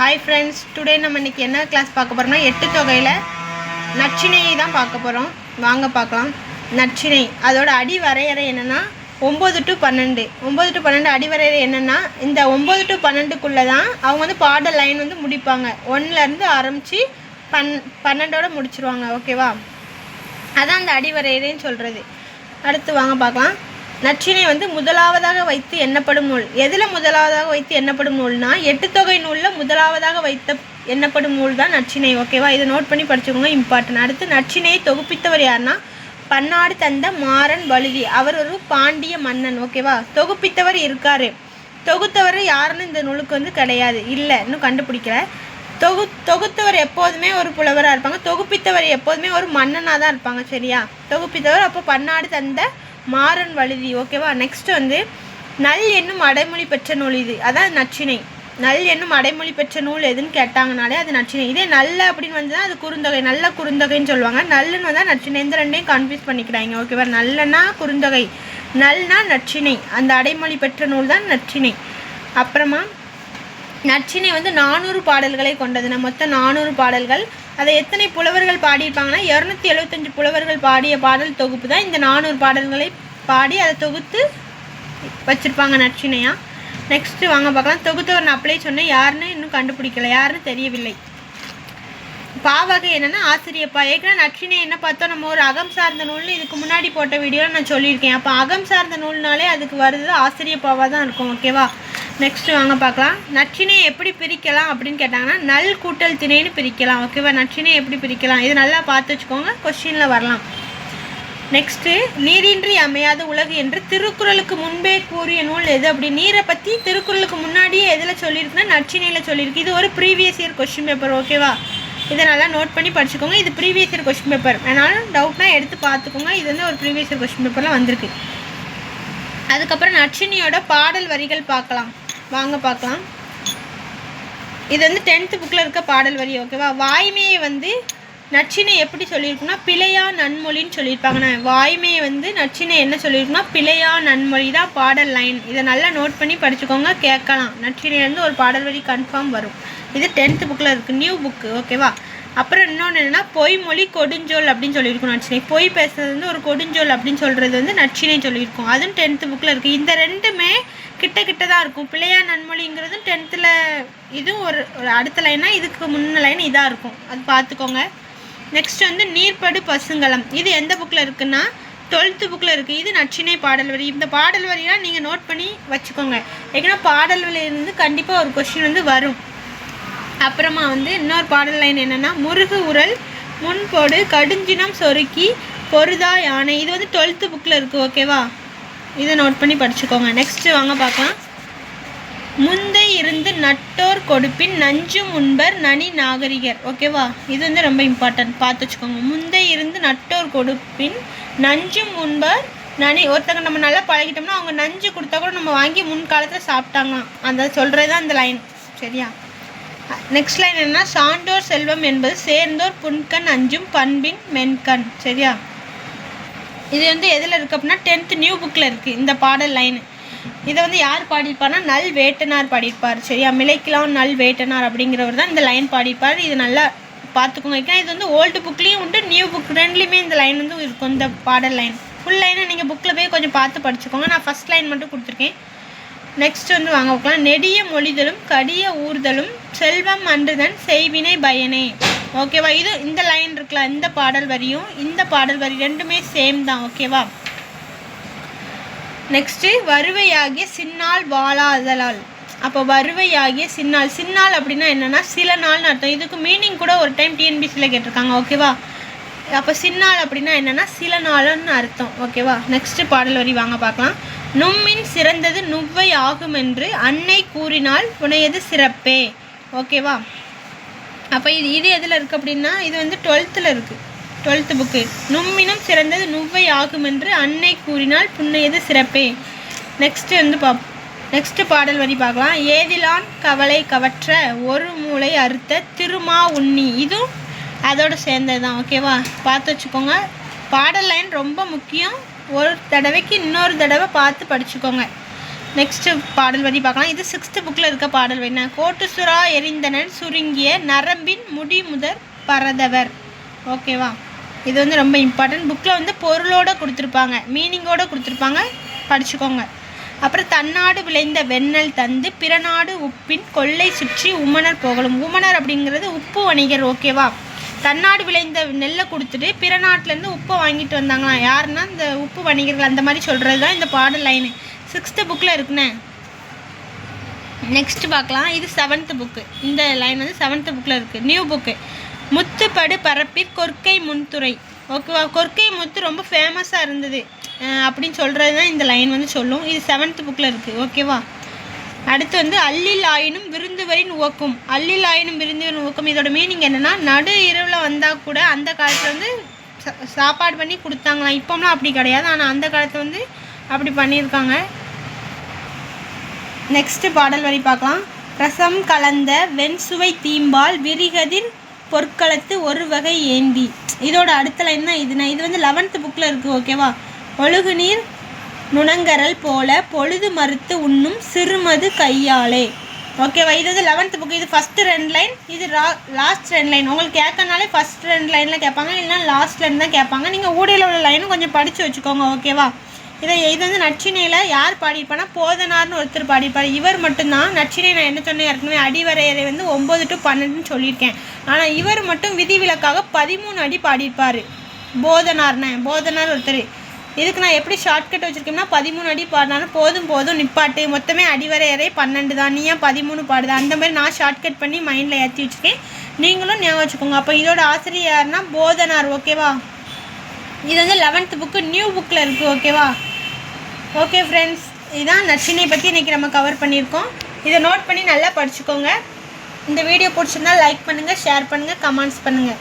Hi friends today நம்ம இன்றைக்கி என்ன கிளாஸ் பார்க்க போகிறோம்னா எட்டு தொகையில் நச்சினையை தான் பார்க்க போகிறோம் வாங்க பார்க்கலாம். நச்சினை அதோட அடி வரையறை என்னென்னா ஒம்பது டு பன்னெண்டு. ஒம்பது டு பன்னெண்டு அடி வரையறை என்னென்னா இந்த ஒம்பது டு பன்னெண்டுக்குள்ளே தான் அவங்க வந்து பாடல் லைன் வந்து முடிப்பாங்க. ஒன்றுலேருந்து ஆரம்பித்து பன் பன்னெண்டோட முடிச்சிருவாங்க. ஓகேவா அதான் அந்த அடிவரையறைன்னு சொல்கிறது அடுத்து வாங்க பார்க்கலாம். நற்றினை வந்து முதலாவதாக வைத்து எண்ணப்படும் நூல். எதில் முதலாவதாக வைத்து எண்ணப்படும் நூல்னா எட்டு தொகை நூலில் முதலாவதாக வைத்த எண்ணப்படும் நூல் தான் நற்றினை ஓகேவா இதை நோட் பண்ணி படிச்சுக்கோங்க இம்பார்ட்டன் அடுத்து நற்றினையை தொகுப்பித்தவர் யாருன்னா பன்னாடு தந்த மாறன் வழுதி. அவர் ஒரு பாண்டிய மன்னன். ஓகேவா தொகுப்பித்தவர் இருக்காரு. தொகுத்தவர் யாருன்னு இந்த நூலுக்கு வந்து கிடையாது. இல்லை இன்னும் கண்டுபிடிக்கல. தொகு தொகுத்தவர் எப்போதுமே ஒரு புலவராக இருப்பாங்க. தொகுப்பித்தவர் எப்போதுமே ஒரு மன்னனாக தான் இருப்பாங்க. சரியா? தொகுப்பித்தவர் அப்போ பன்னாடு தந்த மாறன் வழுதி ஓகேவா நெக்ஸ்ட் வந்து நல் என்னும் அடைமொழி பெற்ற நூல் இது. அதான் நச்சினை. நல் என்னும் அடைமொழி பெற்ற நூல் எதுன்னு கேட்டாங்கனாலே அது நச்சினை. இதே நல்ல அப்படின்னு வந்து அது குறுந்தொகை. நல்ல குறுந்தொகைன்னு சொல்லுவாங்க. நல்லுன்னு வந்தால் நச்சினை. இந்த ரெண்டையும் கன்ஃபியூஸ் பண்ணிக்கிறாங்க. ஓகேவா நல்லனா குறுந்தொகை. நல்னா நச்சினை. அந்த அடைமொழி பெற்ற நூல் தான் நச்சினை. அப்புறமா நச்சினை வந்து நானூறு பாடல்களை கொண்டதுன மொத்தம் நானூறு பாடல்கள். அதை எத்தனை புலவர்கள் பாடியிருப்பாங்கன்னா இரநூத்தி எழுபத்தஞ்சு புலவர்கள் பாடிய பாடல் தொகுப்பு தான் இந்த நானூறு பாடல்களை பாடி அதை தொகுத்து வச்சுருப்பாங்க நச்சினையா நெக்ஸ்ட்டு வாங்க பார்க்கலாம். தொகுத்தவர் நான் அப்ளை சொன்னேன். யாருன்னு இன்னும் கண்டுபிடிக்கல. யாருன்னு தெரியவில்லை. பாவகை என்னன்னா ஆசிரியப்பா. ஏற்கனவே நச்சினை என்ன பார்த்தோம்? நம்ம ஒரு அகம் சார்ந்த நூல்னு இதுக்கு முன்னாடி போட்ட வீடியோவில் நான் சொல்லியிருக்கேன். அப்போ அகம் சார்ந்த நூல்னாலே அதுக்கு வருது ஆசிரியப்பாவாக தான் இருக்கும். ஓகேவா? நெக்ஸ்ட்டு வாங்க பார்க்கலாம். நற்றினை எப்படி பிரிக்கலாம் அப்படின்னு கேட்டாங்கன்னா நல் கூட்டல் திணைன்னு பிரிக்கலாம். ஓகேவா நச்சினை எப்படி பிரிக்கலாம்? இது நல்லா பார்த்து வச்சுக்கோங்க. கொஸ்டினில் வரலாம். நெக்ஸ்ட்டு நீரின்றி அமையாத உலகு என்று திருக்குறளுக்கு முன்பே கூறிய நூல் எது அப்படி? நீரை பற்றி திருக்குறளுக்கு முன்னாடியே எதில் சொல்லியிருக்குன்னா நச்சினையில் சொல்லியிருக்கு. இது ஒரு ப்ரீவியஸ் இயர் கொஸ்டின் பேப்பர் ஓகேவா இதை நல்லா நோட் பண்ணி படிச்சுக்கோங்க. இது ப்ரீவியஸ் இயர் கொஸ்டின் பேப்பர் வேணாலும் டவுட்னா எடுத்து பார்த்துக்கோங்க. இது வந்து ஒரு ப்ரீவியஸ் இயர் கொஸ்டின் பேப்பரில் வந்திருக்கு. அதுக்கப்புறம் நச்சினியோட பாடல் வரிகள் பார்க்கலாம். வாங்க பார்க்கலாம். இது வந்து டென்த்து புக்கில் இருக்க பாடல் வரி ஓகேவா வாய்மையை வந்து நச்சினை எப்படி சொல்லியிருக்குன்னா பிழையா நன்மொழின்னு சொல்லியிருப்பாங்கண்ணா வாய்மையை வந்து நச்சினை என்ன சொல்லியிருக்குன்னா பிழையா நன்மொழி தான் பாடல் லைன் இதை நல்லா நோட் பண்ணி படிச்சுக்கோங்க கேட்கலாம். நச்சினையிலேருந்து ஒரு பாடல் வரி கன்ஃபார்ம் வரும். இது டென்த்து புக்கில் இருக்குது நியூ புக்கு ஓகேவா அப்புறம் இன்னொன்று என்னென்னா பொய்மொழி கொடுஞ்சொல் அப்படின்னு சொல்லியிருக்கும் நச்சினை. பொய் பேசுறது வந்து ஒரு கொடுஞ்சொல் அப்படின்னு சொல்கிறது வந்து நச்சினை சொல்லியிருக்கோம். அதுவும் டென்த்து புக்கில் இருக்குது இந்த ரெண்டுமே கிட்ட கிட்ட தான் இருக்கும். பிள்ளையார் நன்மொழிங்கிறதும் டென்த்தில் இதுவும் ஒரு ஒரு அடுத்த லைனாக இதுக்கு முன்ன லைன் இதாக இருக்கும். அது பார்த்துக்கோங்க. நெக்ஸ்ட் வந்து நீர்படு பசுங்கலம். இது எந்த புக்கில் இருக்குன்னா டுவெல்த்து புக்கில் இருக்குது இது நச்சினை பாடல் வரி இந்த பாடல் வரியெல்லாம் நீங்கள் நோட் பண்ணி வச்சுக்கோங்க. ஏன்னா பாடல் வரியிலிருந்து கண்டிப்பாக ஒரு கொஷின் வந்து வரும். அப்புறமா வந்து இன்னொரு பாடல் லைன் என்னென்னா முருகு உரல் முன்போடு கடுஞ்சினம் சொருக்கி பொருதா யானை இது வந்து டுவெல்த்து புக்கில் இருக்குது ஓகேவா இதை நோட் பண்ணி படிச்சுக்கோங்க. நெக்ஸ்ட்டு வாங்க பார்க்கலாம். முந்தை இருந்து நட்டோர் கொடுப்பின் நஞ்சும் முன்பர் நனி நாகரிகர். ஓகேவா இது வந்து ரொம்ப இம்பார்ட்டன்ட் பார்த்து வச்சுக்கோங்க. முந்தை இருந்து நட்டோர் கொடுப்பின் நஞ்சும் முன்பர் நனி. ஒருத்தங்க நம்ம நல்லா பழகிட்டோம்னா அவங்க நஞ்சு கொடுத்தா கூட நம்ம வாங்கி முன்காலத்தில் சாப்பிட்டாங்களாம். அந்த சொல்கிறது தான் அந்த லைன் சரியா? நெக்ஸ்ட் லைன் என்ன சான்றோர் செல்வம் என்பது சேர்ந்தோர் புன்கண் அஞ்சும் பண்பின் மென்கண். சரியா? இது வந்து எதில் இருக்குது அப்படின்னா டென்த்து நியூ புக்கில் இருக்குது இந்த பாடல் லைனு இதை வந்து யார் பாடியிருப்பார்னா நல் வேட்டனார் பாடியிருப்பார். சரியா? மிளைக்கலாம் நல் வேட்டனார் அப்படிங்கிறவர் தான் இந்த லைன் பாடியிருப்பார். இது நல்லா பார்த்துக்கோங்க. ஏன்னா இது வந்து ஓல்டு புக்லேயும் உண்டு நியூ புக் ரெண்டுலேயுமே இந்த லைன் வந்து இருக்கும் இந்த பாடல் லைன் ஃபுல் லைனை நீங்கள் புக்கில் போய் கொஞ்சம் பார்த்து படிச்சுக்கோங்க. நான் ஃபஸ்ட் லைன் மட்டும் கொடுத்துருக்கேன். நெக்ஸ்ட் வந்து வாங்க பார்க்கலாம். நெடிய மொழிதலும் கடிய ஊர்தலும் செல்வம் அன்றுதன் செய்வினை பயனே. ஓகேவா? இது இந்த லைன் இருக்கலாம் இந்த பாடல் வரியும் இந்த பாடல் வரி ரெண்டுமே சேம் தான் ஓகேவா? நெக்ஸ்ட்டு வருவையாகிய சின்னால் வாழாதலால். அப்போ வருவையாகிய சின்னால் சின்னால் அப்படின்னா என்னென்னா சில நாள்னு அர்த்தம். இதுக்கு மீனிங் கூட ஒரு டைம் டிஎன்பிசியில் கேட்டிருக்காங்க ஓகேவா? அப்போ சின்னால் அப்படின்னா என்னென்னா சில நாள்னு அர்த்தம் ஓகேவா? நெக்ஸ்ட்டு பாடல் வரி வாங்க பார்க்கலாம். நும்மின் சிறந்தது நுவ்வை ஆகும் என்று அன்னை கூறினால் புனையது சிறப்பே ஓகேவா? அப்போ இது இது எதில் இருக்குது அப்படின்னா இது வந்து டுவெல்த்தில் இருக்குது டுவெல்த்து புக்கு நும்மினும் சிறந்தது நுவ்வை ஆகும் என்று அன்னை கூறினால் புன்னையது சிறப்பே. நெக்ஸ்ட்டு வந்து பா நெக்ஸ்ட்டு பாடல் வரி பார்க்கலாம். ஏதிலான் கவலை கவற்ற ஒரு மூளை அறுத்த திருமா உண்ணி. இதுவும் அதோடு சேர்ந்தது தான் ஓகேவா பார்த்து வச்சுக்கோங்க. பாடல் லைன் ரொம்ப முக்கியம். ஒரு தடவைக்கு இன்னொரு தடவை பார்த்து படிச்சுக்கோங்க. நெக்ஸ்ட்டு பாடல் வரி பார்க்கலாம். இது சிக்ஸ்த்து புக்கில் இருக்க பாடல். என்ன? கோட்டு சுறா எரிந்தனன் சுருங்கிய நரம்பின் முடி முதற் பரதவர் ஓகேவா இது வந்து ரொம்ப இம்பார்ட்டன்ட் புக்கில் வந்து பொருளோட கொடுத்துருப்பாங்க. மீனிங்கோட கொடுத்துருப்பாங்க. படிச்சுக்கோங்க. அப்புறம் தன்னாடு விளைந்த வெண்ணெல் தந்து பிறநாடு உப்பின் கொள்ளை சுற்றி உமனர் போகலும் உமனர் அப்படிங்கிறது உப்பு வணிகர். ஓகேவா தன்னாடு விளைந்த நெல்லை கொடுத்துட்டு பிற நாட்டிலேருந்து உப்பை வாங்கிட்டு வந்தாங்களாம். யாருன்னா இந்த உப்பு வணிகர்கள். அந்த மாதிரி சொல்கிறது தான் இந்த பாடல் லைனு சிக்ஸ்த்து புக்கில் இருக்குண்ணே. நெக்ஸ்ட் பார்க்கலாம். இது செவன்த்து புக்கு இந்த லைன் வந்து செவன்த்து புக்கில் இருக்குது நியூ புக்கு முத்துப்படு பரப்பிற் கொற்கை முன்துறை. ஓகேவா கொற்கை முத்து ரொம்ப ஃபேமஸாக இருந்தது. அப்படின்னு சொல்கிறது தான் இந்த லைன் வந்து சொல்லும். இது செவன்த்து புக்கில் இருக்குது ஓகேவா அடுத்து வந்து அல்லில் ஆயினும் விருந்துவரின் உவக்கும். அல்லில் ஆயினும் விருந்துவரின் ஓக்கம் இதோட மீனிங் என்னென்னா நடு இரவில் வந்தால் கூட அந்த காலத்தில் வந்து சா- சாப்பாடு பண்ணி கொடுத்தாங்களாம். இப்போம்லாம் அப்படி கிடையாது. ஆனால் அந்த காலத்தில் வந்து அப்படி பண்ணியிருக்காங்க. நெக்ஸ்ட்டு பாடல் வரி பார்க்கலாம். ரசம் கலந்த வெண்சுவை தீம்பால் விரிகதிர் பொற்களத்து ஒரு வகை ஏந்தி. இதோட அடுத்த லைன் தான் இதுனா இது வந்து லெவன்த்து புக்கில் இருக்குது ஓகேவா ஒழுகு நீர் நுணங்கரல் போல பொழுது மறுத்து உண்ணும் சிறுமது கையாலே. ஓகேவா இது வந்து லெவன்த்து புக் இது ஃபஸ்ட்டு ரெண்டு லைன் இது லாஸ்ட் ரெண்டு லைன் உங்களுக்கு கேட்கனாலே ஃபஸ்ட் ரெண்டு லைனில் கேட்பாங்க இல்லைன்னா லாஸ்ட் லைன் தான் கேட்பாங்க. நீங்கள் ஊடையில் உள்ள லைனும் கொஞ்சம் படித்து வச்சுக்கோங்க ஓகேவா இதை இது வந்து நச்சினையில் யார் பாடியிருப்பானா போதனார்னு ஒருத்தர் பாடியிருப்பார். இவர் மட்டும்தான் நச்சினை நான் என்ன சொன்னேன் ஏற்கனவே அடிவரையறை வந்து ஒம்பது டு பன்னெண்டுன்னு சொல்லியிருக்கேன். ஆனால் இவர் மட்டும் விதிவிலக்காக பதிமூணு அடி பாடியிருப்பார். போதனார்னே போதனார் ஒருத்தர். இதுக்கு நான் எப்படி ஷார்ட்கட் வச்சுருக்கேன்னா பதிமூணு அடி பாடினாலும் போதும் போதும் நிப்பாட்டு. மொத்தமே அடிவரையறை பன்னெண்டு தான். நீ ஏன் பதிமூணு பாடுது? அந்த மாதிரி நான் ஷார்ட்கட் பண்ணி மைண்டில் ஏற்றி வச்சுருக்கேன். நீங்களும் ஞாபகம் வச்சுக்கோங்க. அப்போ இதோட ஆசிரியர் யாருன்னா போதனார் ஓகேவா இது வந்து லெவன்த்து புக்கு நியூ புக்கில் இருக்குது ஓகேவா ஓகே ஃப்ரெண்ட்ஸ் இதான் நச்சினை பற்றி இன்றைக்கி நம்ம கவர் பண்ணியிருக்கோம். இதை நோட் பண்ணி நல்லா படிச்சுக்கோங்க. இந்த வீடியோ பிடிச்சிருந்தா லைக் பண்ணுங்கள் ஷேர் பண்ணுங்கள் கமெண்ட்ஸ் பண்ணுங்கள்